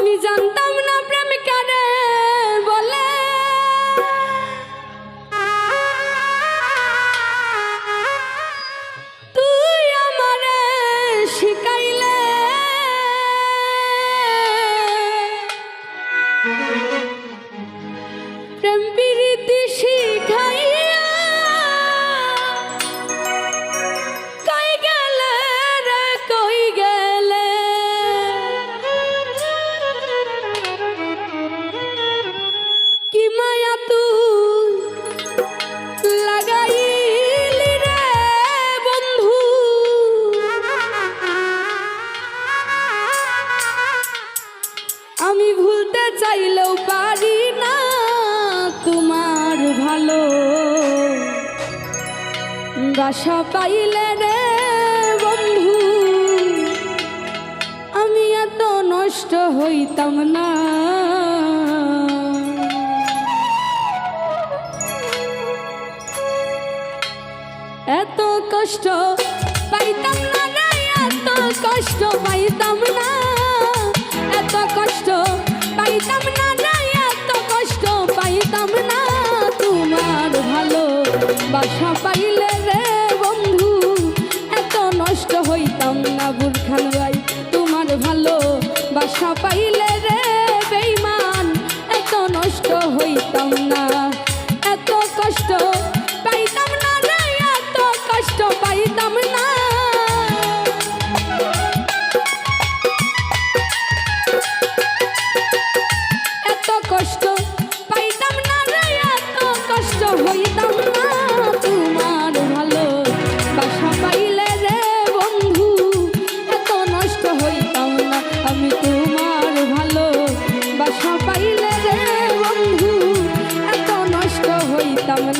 আমি জানতাম না প্রেমিকারে। ভালো। বাসা পাইলে রে বন্ধু, আমি এত নষ্ট হইতাম না। এত কষ্ট পাইতাম না এত কষ্ট পাইতাম না।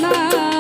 না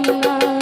হইতাম